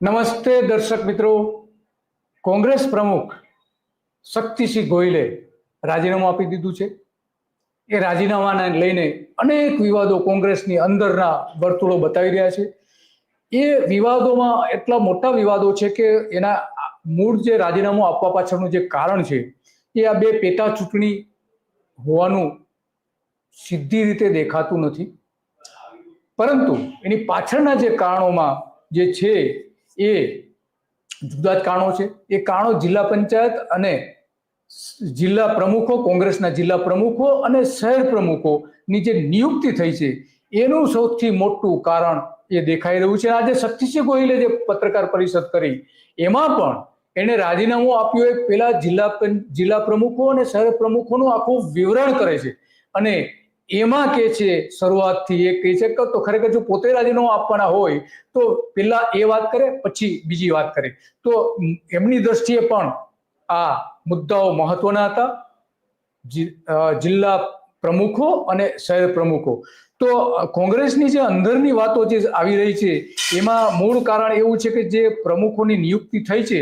નમસ્તે દર્શક મિત્રો. કોંગ્રેસ પ્રમુખ શક્તિસિંહ ગોયલે રાજીનામું આપી દીધું છે. એ રાજીનામાને લઈને અનેક વિવાદો કોંગ્રેસની અંદરના વર્તુળો બતાવી રહ્યા છે. એ વિવાદોમાં એટલા મોટા વિવાદો છે કે એના મૂળ જે રાજીનામું આપવા પાછળનું જે કારણ છે, એ આ બે પેટા ચૂંટણી હોવાનું સીધી રીતે દેખાતું નથી. પરંતુ એની પાછળના જે કારણોમાં જે છે એ જુદા જ કાણો છે. એ કાણો જિલ્લા પંચાયત અને જિલ્લા પ્રમુખો, કોંગ્રેસના જિલ્લા પ્રમુખો અને શહેર પ્રમુખોની જે નિયુક્તિ થઈ છે, એનું સૌથી મોટું કારણ એ દેખાઈ રહ્યું છે. આજે શક્તિસિંહ ગોહિલે જે પત્રકાર પરિષદ કરી, એમાં પણ એણે રાજીનામું આપ્યું એ પેલા જિલ્લા જિલ્લા પ્રમુખો અને શહેર પ્રમુખોનું આખું વિવરણ કરે છે. અને એમાં કે છે, શરૂઆતથી એ કહે છે કે તો ખરેખર જો પોતે રાજીનામું આપવાના હોય, તો પેલા એ વાત કરે, પછી બીજી વાત કરે. તો એમની દ્રષ્ટિએ પણ આ મુદ્દાઓ મહત્વના હતા. જિલ્લા પ્રમુખો અને શહેર પ્રમુખો. તો કોંગ્રેસની જે અંદરની વાતો જે આવી રહી છે, એમાં મૂળ કારણ એવું છે કે જે પ્રમુખોની નિયુક્તિ થઈ છે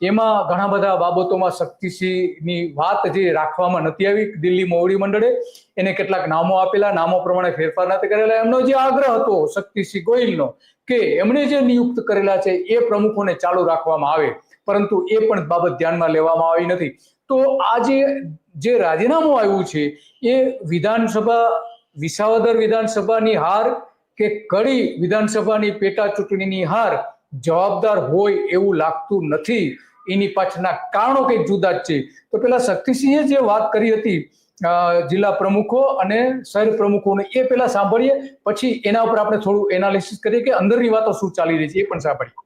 એમાં ઘણા બધા બાબતોમાં શક્તિસિંહની વાત જે રાખવામાં નથી આવી, દિલ્હી મોવડી મંડળે એને કેટલાક નામો આપેલા, નામો પ્રમાણે ફેરફાર નથી કરેલા. એમનો જે આગ્રહ હતો શક્તિસિંહ ગોહિલનો કે એમણે જે નિયુક્ત કરેલા છે એ પ્રમુખોને ચાલુ રાખવામાં આવે, પરંતુ એ પણ બાબત ધ્યાનમાં લેવામાં આવી નથી. તો આજે જે રાજીનામું આવ્યું છે એ વિધાનસભા, વિસાવદર વિધાનસભાની હાર કે કડી વિધાનસભાની પેટા ચૂંટણીની હાર જવાબદાર હોય એવું લાગતું નથી. એની પાછળના કારણો કંઈક જુદા જ છે. તો પેલા શક્તિસિંહે જે વાત કરી હતી જિલ્લા પ્રમુખો અને શહેર પ્રમુખોને એ પેલા સાંભળીએ. પછી એના ઉપર આપણે થોડું એનાલિસિસ કરીએ કે અંદરની વાતો શું ચાલી રહી છે એ પણ સાંભળીએ.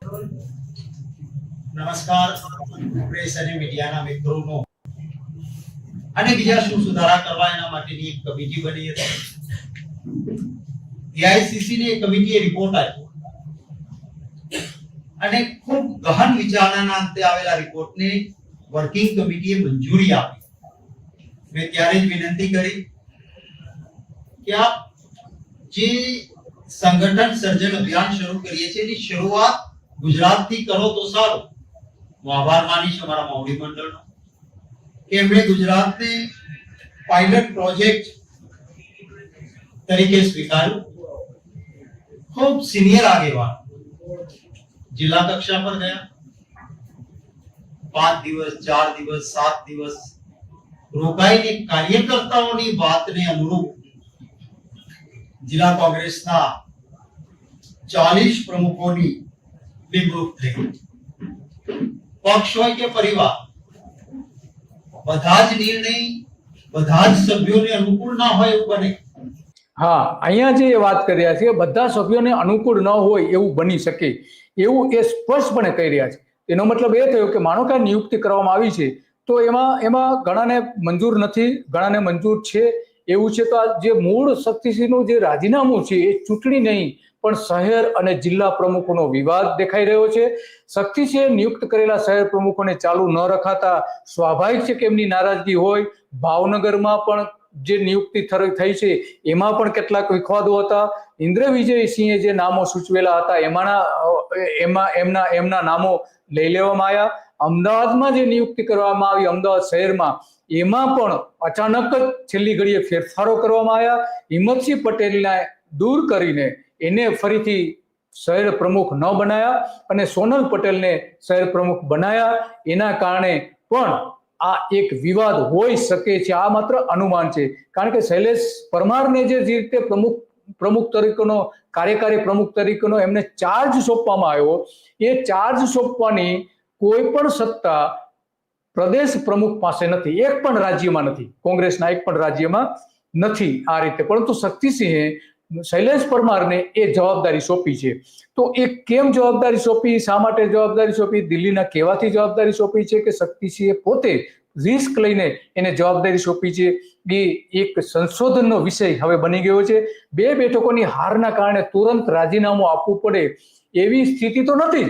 નમસ્કાર. પ્રેસ અને મીડિયાના મિત્રોનો. અને બીજા શું સુધારા કરવા એના માટેની એક કમિટી બની હતી. એઆઈસીસી ની કમિટીએ રિપોર્ટ આપ્યો. અને ખૂબ ગહન વિચારણાના અંતે આવેલા રિપોર્ટને વર્કિંગ કમિટીએ મંજૂરી આપી. મેં ત્યારે જ વિનંતી કરી કે આપ જે સંગઠન સર્જન અભિયાન શરૂ કરીએ છીએ એની શરૂઆત ગુજરાતથી કરો તો સારું. હું આભાર માનીશ અમારા મોવડી મંડળનો કે એમણે ગુજરાતને પાયલટ પ્રોજેક્ટ તરીકે સ્વીકાર્યું. ખૂબ સિનિયર આગેવાન. જિલ્લા કક્ષા પર ગયા. પાંચ દિવસ, ચાર દિવસ, સાત દિવસ રોકાઈને કાર્યકર્તાઓની વાતને અનુરૂપ જિલ્લા કોંગ્રેસના ચાલીસ પ્રમુખોની નિમણૂક થઈ પક્ષ હોય કે પરિવાર, બધા જ નિર્ણય, બધા જ સભ્યોને અનુકૂળ ના હોય એવું બને. હા, અહીંયા જે વાત કરી રહ્યા છે બધા સભ્યોને અનુકૂળ ન હોય એવું બની શકે. એવું એ સ્પષ્ટપણે કહી રહ્યા છે. એનો મતલબ એ થયો કે માનો કે નિયુક્તિ કરવામાં આવી છે, તો એમાં એમાં ઘણાને મંજૂર નથી, ઘણાને મંજૂર છે. એવું છે તો આ જે મૂળ શક્તિસિંહનું જે રાજીનામું છે એ ચૂંટણી નહીં, પણ શહેર અને જિલ્લા પ્રમુખોનો વિવાદ દેખાઈ રહ્યો છે. શક્તિસિંહે નિયુક્ત કરેલા શહેર પ્રમુખોને ચાલુ ન રખાતા સ્વાભાવિક છે કે એમની નારાજગી હોય. ભાવનગરમાં પણ જે નિયુક્તિ થઈ છે, એમાં પણ કેટલાક વિખવાદો હતા. ઇન્દ્ર વિજયસિંહે જે નામો સૂચવેલા હતા, એમાંના એમાં, એમના એમના નામો લઈ લેવામાં આવ્યા. અમદાવાદમાં જે નિયુક્તિ કરવામાં આવી, અમદાવાદ શહેરમાં, એમાં પણ અચાનક જ છેલ્લી ઘડીએ ફેરફારો કરવામાં આવ્યા. હિંમતસિંહ પટેલને દૂર કરીને એને ફરીથી શહેર પ્રમુખ ન બનાયા અને સોનલ પટેલને શહેર પ્રમુખ બનાયા. એના કારણે પણ આ એક વિવાદ હોઈ શકે છે. આ માત્ર અનુમાન છે. કારણ કે શૈલેષ પરમારને જે રીતે પ્રમુખ પ્રમુખ તરીકેનો, કાર્યકારી પ્રમુખ તરીકેનો એમને ચાર્જ સોંપવામાં આવ્યો, એ ચાર્જ સોંપવાની કોઈ પણ સત્તા પ્રદેશ પ્રમુખ પાસે નથી. એક પણ રાજ્યમાં નથી. કોંગ્રેસના એક પણ રાજ્યમાં નથી આ રીતે. પરંતુ શક્તિસિંહે શૈલેષ પરમારને એ જવાબદારી સોંપી છે. તો એ કેમ જવાબદારી સોંપી? શા માટે જવાબદારી સોંપી? દિલ્હીના કહેવાથી જવાબદારી સોંપી છે કે શક્તિસિંહે પોતે રિસ્ક લઈને એને જવાબદારી સોંપી છે? એ એક સંશોધનનો વિષય હવે બની ગયો છે. બે બેઠકોની હારના કારણે તુરંત રાજીનામું આપવું પડે એવી સ્થિતિ તો નથી.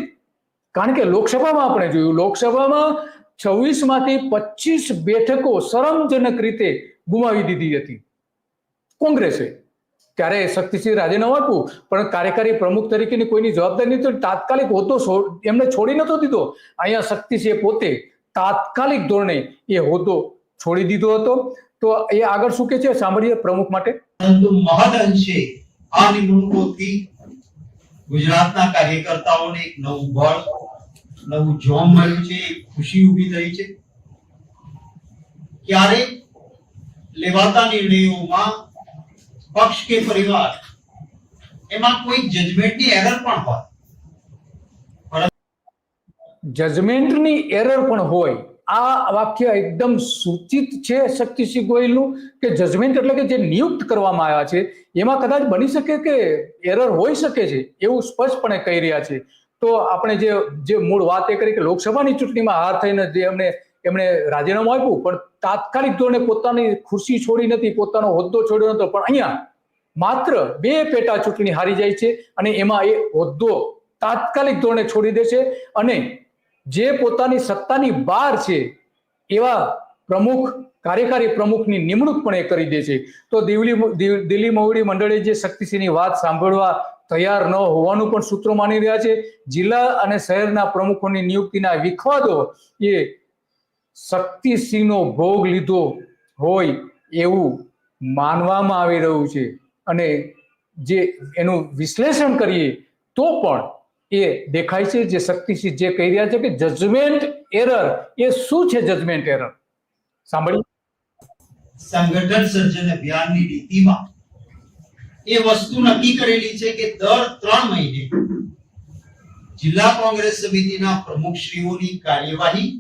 કારણ કે લોકસભામાં આપણે જોયું, લોકસભામાં છવ્વીસમાંથી પચીસ બેઠકો શરમજનક રીતે ગુમાવી દીધી હતી. કોંગ્રેસે. ત્યારે શક્તિસિંહ રાજીનામું આપ્યું પણ કાર્યકારી પ્રમુખ તરીકેની કોઈની જવાબદારી નથી તાત્કાલિક હોદ્દો એમને છોડી નતો દીધો. અહીંયા શક્તિસિંહે પોતે તાત્કાલિક ધોરણે એ હોદ્દો છોડી દીધો હતો. તો એ આગળ શું કે છે? સાંભળીએ પ્રમુખ માટે. પરંતુ મહદ અંશે આ નિમણૂકોથી ગુજરાતના કાર્યકર્તાઓને એક નવું બળ, નવું જોમ મળ્યું છે ખુશી ઊભી થઈ છે. ક્યારેક લેવાતા નિર્ણયોમાં પક્ષ કે પરિવાર, એમાં કોઈ જજમેન્ટની એરર પણ હોય. જજમેન્ટની એરર પણ હોય. આ વાક્ય એકદમ સૂચિત છે શક્તિસિંહ ગોયલનું કે જજમેન્ટ એટલે કે જે નિયુક્ત કરવામાં આવ્યા છે, એમાં કદાચ બની શકે કે એરર હોઈ શકે છે, એવું સ્પષ્ટપણે કહી રહ્યા છે. તો આપણે જે જે મૂળ વાત એ કરી કે લોકસભાની ચૂંટણીમાં હાર થઈને જે એમને એમણે રાજીનામું આપ્યું, પણ તાત્કાલિક ધોરણે પોતાની ખુરશી છોડી નથી, પોતાનો હોદ્દો છોડ્યો નતો પણ અહીંયા માત્ર બે પેટા ચૂંટણી હારી જાય છે અને એમાં એ હોદ્દો તાત્કાલિક ધોરણે છોડી દે છે અને જે પોતાની સત્તાની બહાર છે, એવા પ્રમુખ, કાર્યકારી પ્રમુખની નિમણૂક પણ એ કરી દે છે. તો દિલ્હી દિલ્હી મહુડી મંડળે જે શક્તિસિંહની વાત સાંભળવા તૈયાર ન હોવાનું પણ સૂત્રો માની રહ્યા છે. જિલ્લા અને શહેરના પ્રમુખોની નિયુક્તિના વિખવાદો એ શક્તિસિંહનો ભોગ લીધો હોય એવું માનવામાં આવી રહ્યું છે. અને જે એનું વિશ્લેષણ કરીએ તો પણ એ દેખાય છે જે શક્તિસિંહ જે કહી રહ્યા છે કે જજમેન્ટ એરર એ શું છે જજમેન્ટ એરર સાંભળી સંગઠન સર્જન અભિયાનની નીતિમાં એ વસ્તુ નક્કી કરેલી છે કે દર ત્રણ મહિને જિલ્લા કોંગ્રેસ સમિતિના પ્રમુખશ્રીઓની કાર્યવાહી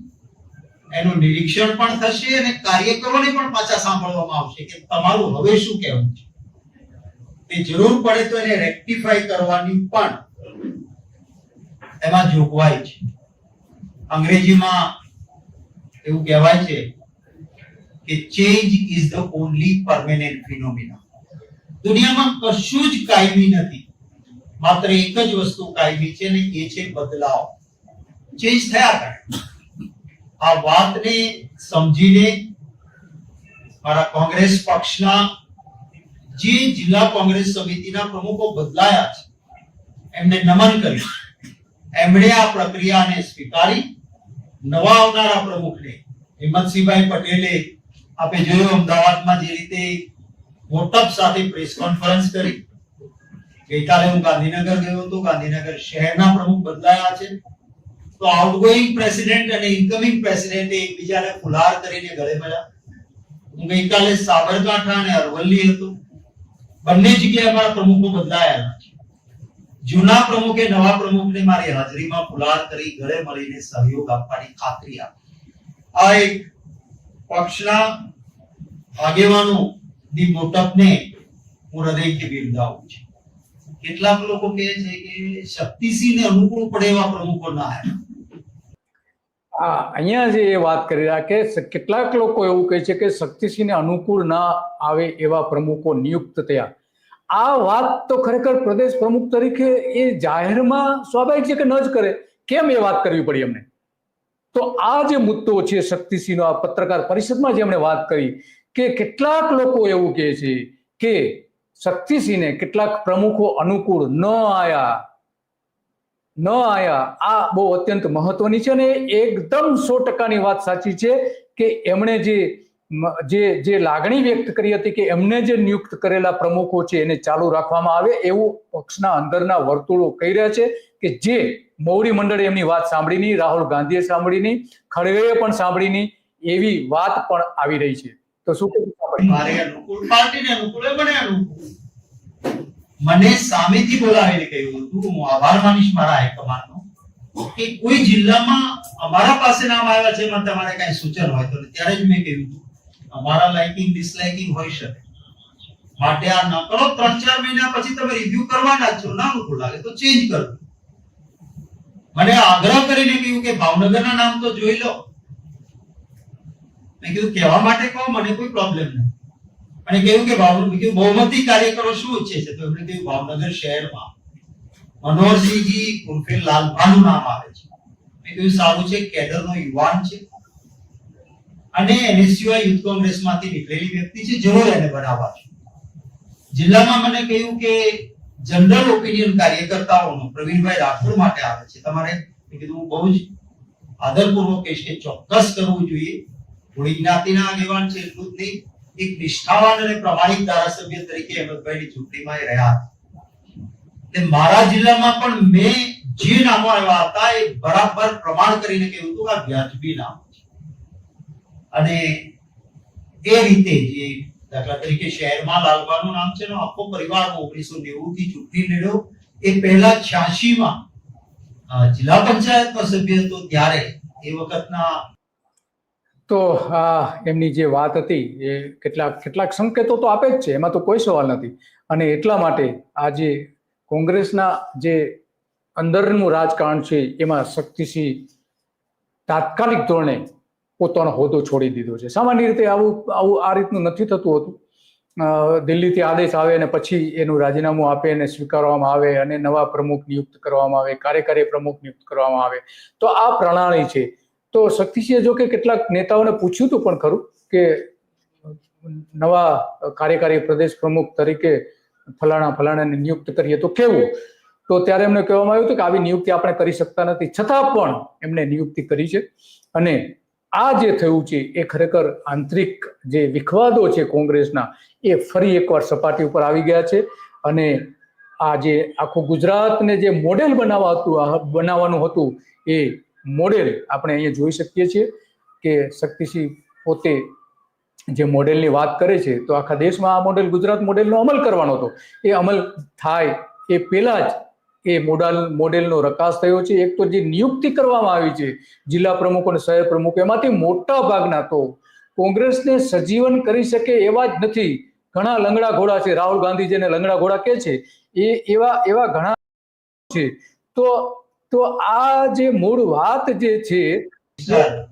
એનું નિરીક્ષણ પણ થશે અને કાર્યકરોને પણ પાછા સાંભળવામાં આવશે કે તમારું હવે શું કહેવું છે? તે જરૂર પડે તો એને રેક્ટિફાઈ કરવાની પણ એમાં જોગવાઈ છે. અંગ્રેજીમાં એવું કહેવાય છે કે change is the only permanent phenomena દુનિયામાં કશું જ કાયમી નથી. માત્ર એક જ વસ્તુ કાયમી છે ને એ છે બદલાવ. ચેન્જ થયા કરે. આ વાતને સમજીને મારા કોંગ્રેસ પક્ષના જે જિલ્લા કોંગ્રેસ સમિતિના પ્રમુખો બદલાયા છે, એમને નમન કર્યું. એમણે આ પ્રક્રિયાને સ્વીકારી. નવા આવનારા પ્રમુખને હિંમતસિંહભાઈ પટેલે આપે જોયું, અમદાવાદમાં જે રીતે મોટપ સાથે પ્રેસ કોન્ફરન્સ કરી. ગઈકાલે હું ગાંધીનગર ગયો હતો. ગાંધીનગર શહેરના પ્રમુખ બદલાયા છે. તો આઉટગોઈંગ પ્રેસિડેન્ટ અને ઇન્કમિંગ પ્રેસિડેન્ટ એકબીજાને ફુલાર કરીને ગળે મળ્યા. હું ગઈકાલે સાબરકાંઠા અને અરવલ્લી હતો. બંને જગ્યાએ મારા પ્રમુખો બદલાયા. જૂના પ્રમુખે નવા પ્રમુખને મારી હાજરીમાં ફુલાર કરી ગળે મળીને સહયોગ આપવાની ખાતરી આપી. આ એક પક્ષના આગેવાનો ની મોટપને હું હૃદયથી બિરદાવું છું. કેટલાક લોકો કહે છે કે શક્તિસિંહને અનુકૂળ પડે એવા પ્રમુખો ના આવ્યા. અહીંયા જે એ વાત કરી રહ્યા કે કેટલાક લોકો એવું કહે છે કે શક્તિસિંહને અનુકૂળ ના આવે એવા પ્રમુખો નિયુક્ત થયા. આ વાત તો ખરેખર પ્રદેશ પ્રમુખ તરીકે એ જાહેરમાં સ્વાભાવિક છે કે ન જ કરે. કેમ એ વાત કરવી પડી એમને? તો આ જે મુદ્દો છે શક્તિસિંહનો, આ પત્રકાર પરિષદમાં જે એમણે વાત કરી કે કેટલાક લોકો એવું કહે છે કે શક્તિસિંહને કેટલાક પ્રમુખો અનુકૂળ ન આયા. ન આયા. આ બહુ અત્યંત મહત્વની છે અને એકદમ સો ટકાની વાત સાચી છે કે એમણે જે જે જે લાગણી વ્યક્ત કરી હતી કે એમને જે નિયુક્ત કરેલા પ્રમુખો છે એને ચાલુ રાખવામાં આવે એવું પક્ષના અંદરના વર્તુળો કહી રહ્યા છે કે જે મૌરી મંડળે એમની વાત સાંભળી નહીં રાહુલ ગાંધીએ સાંભળી નહીં ખડગેએ પણ સાંભળી નહીં એવી વાત પણ આવી રહી છે. તો શું કહેવું સાંભળી? મારે અનુકૂળ પાર્ટીને અનુકૂળ એ મને સામેથી બોલાવીને કહ્યું હતું, હું આભાર માનીશ મારા હાઈકમાન્ડનો. કે કોઈ જિલ્લામાં અમારા પાસે નામ આવ્યા છે એમાં તમારે કઈ સૂચન હોય તો? ત્યારે જ મેં કહ્યું હતું, અમારા લાઇકિંગ ડિસલાઇકિંગ હોઈ શકે. માટે આ ન કરો ત્રણ ચાર મહિના પછી તમે રિવ્યુ કરવાના છો. ના અનુકૂળ લાગે તો ચેન્જ કરો. મને આગ્રહ કરીને કહ્યું કે, ભાવનગરના નામ તો જોઈ લો. મેં કીધું, કહેવા માટે કહો, મને કોઈ પ્રોબ્લેમ નથી. અને કહ્યું કે ભાવ કીધું બહુમતી કાર્યકરો શું ઈચ્છે છે? તો એમણે કહ્યું, ભાવનગર શહેરમાં મનોહરસિંહજી ઉર્ફે લાલભાનું નામ આવે છે. મેં કહ્યું, સારું છે, કેડરનો યુવાન છે. અને એને સિવાય યુથ કોંગ્રેસમાંથી નીકળેલી વ્યક્તિ છે જરૂર એને બનાવવા છે. જિલ્લામાં મને કહ્યું કે જનરલ ઓપિનિયન કાર્યકર્તાઓનો, પ્રવીણભાઈ રાઠોડ માટે આવે છે. તમારે કીધું બહુ જ આદરપૂર્વક કહીશ કે ચોક્કસ કરવું જોઈએ. થોડી જ્ઞાતિના આગેવાન છે, એટલું જ નહીં. એક નિષ્ઠાવાન અને પ્રમાણિક ધારાસભ્ય તરીકે અહેમદભાઈની ચૂંટણીમાં રહ્યા તે મારા જિલ્લામાં પણ મેં જે નામો આવ્યા હતા એ બરાબર પ્રમાણ કરીને કહ્યું હતું કે વ્યાજબી નામ અને એ રીતે જે દાખલા તરીકે શહેરમાં લાલબાનું નામ છે આખો પરિવાર ઓગણીસો નેવું થી ચૂંટણી લડ્યો. એ પહેલા છ્યાસી માં જિલ્લા પંચાયતનો સભ્ય હતો, ત્યારે એ વખતના તો, આ, એમની જે વાત હતી, એ કેટલાક કેટલાક સંકેતો તો આપે જ છે, એમાં તો કોઈ સવાલ નથી. અને એટલા માટે આ જે કોંગ્રેસના જે અંદરનું રાજકારણ છે, એમાં શક્તિસિંહ તાત્કાલિક ધોરણે પોતાનો હોદ્દો છોડી દીધો છે. સામાન્ય રીતે આવું આવું, આ રીતનું નથી થતું હતું. દિલ્હીથી આદેશ આવે અને પછી એનું રાજીનામું આપે અને સ્વીકારવામાં આવે અને નવા પ્રમુખ નિયુક્ત કરવામાં આવે, કાર્યકારી પ્રમુખ નિયુક્ત કરવામાં આવે. તો આ પ્રણાલી છે. તો શક્તિસિંહે જો કે કેટલાક નેતાઓને પૂછ્યું હતું પણ ખરું કે નવા કાર્યકારી પ્રદેશ પ્રમુખ તરીકે ફલાણા ફલાણાને નિયુક્ત કરીએ તો કેવું? તો ત્યારે એમને કહેવામાં આવ્યું હતું કે આવી નિયુક્તિ આપણે કરી શકતા નથી. છતાં પણ એમને નિયુક્તિ કરી છે અને આ જે થયું છે એ ખરેખર આંતરિક જે વિખવાદો છે કોંગ્રેસના એ ફરી એકવાર સપાટી ઉપર આવી ગયા છે અને આ જે આખું ગુજરાતને જે મોડેલ બનાવવા હતું બનાવવાનું હતું એ મોડેલ આપણે અહીંયા જોઈ શકીએ છીએ કે શક્તિસિંહ પોતે જે મોડેલની વાત કરે છે, તો આખા દેશમાં આ મોડેલ, ગુજરાત મોડેલનો અમલ કરવાનો હતો. એ અમલ થાય એ પહેલા જ એ મોડલ, મોડેલનો રકાસ થયો છે. એક તો જે નિયુક્તિ કરવામાં આવી છે, જિલ્લા પ્રમુખ અને શહેર પ્રમુખ, એમાંથી મોટા ભાગના તો કોંગ્રેસને સજીવન કરી શકે એવા જ નથી. ઘણા લંગડા ઘોડા છે. રાહુલ ગાંધી જેને લંગડા ઘોડા કહે છે. એ એવા એવા ઘણા છે. તો તો આ જે મૂળ વાત જે છે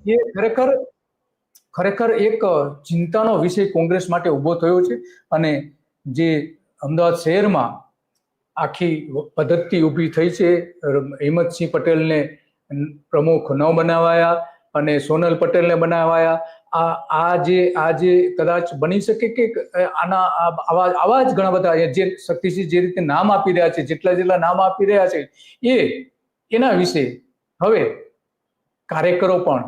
એ ખરેખર ખરેખર એક ચિંતાનો વિષય કોંગ્રેસ માટે ઊભો થયો છે અને જે અમદાવાદ શહેરમાં આખી પદ્ધતિ ઊભી થઈ છે. હિંમતસિંહ પટેલને પ્રમુખ ન બનાવાયા અને સોનલ પટેલને બનાવાયા. આ આ જે આ જે કદાચ બની શકે કે આના આવા આવા જ ઘણા બધા જે શક્તિસિંહ જે રીતે નામ આપી રહ્યા છે જેટલા જેટલા નામ આપી રહ્યા છે એ એના વિશે હવે કાર્યકરો પણ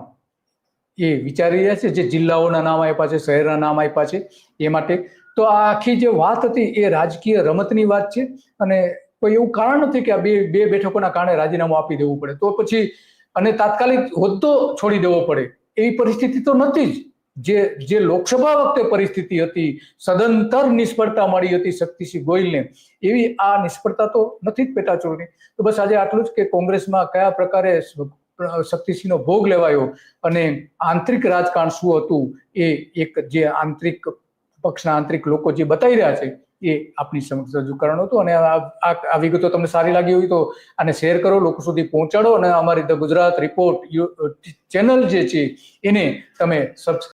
એ વિચારી રહ્યા છે, જે જિલ્લાઓના નામ આપ્યા છે, શહેરના નામ આપ્યા છે એ માટે. તો આ આખી જે વાત હતી એ રાજકીય રમતની વાત છે અને કોઈ એવું કારણ નથી કે આ બે બે બેઠકોના કારણે રાજીનામું આપી દેવું પડે. તો પછી અને તાત્કાલિક હોદ્દો છોડી દેવો પડે. એવી પરિસ્થિતિ તો નથી જ. જે જે લોકસભા વખતે પરિસ્થિતિ હતી, સદંતર નિષ્ફળતા મળી હતી શક્તિસિંહ ગોયલને. એવી આ નિષ્ફળતા તો નથી જ પેટા ચૂંટણી તો બસ આજે આટલું જ કે કોંગ્રેસમાં કયા પ્રકારે શક્તિસિંહનો ભોગ લેવાયો અને આંતરિક રાજકારણ શું હતું એ એક જે આંતરિક પક્ષના આંતરિક લોકો જે બતાવી રહ્યા છે એ આપની સમક્ષ રજૂ કરવાનું હતો અને આ વિગતો તમને સારી લાગી હોય તો આને શેર કરો, લોકો સુધી પહોંચાડો અને અમારી ધ ગુજરાત રિપોર્ટ ચેનલ જે છે એને તમે સબસ્ક્રાઇબ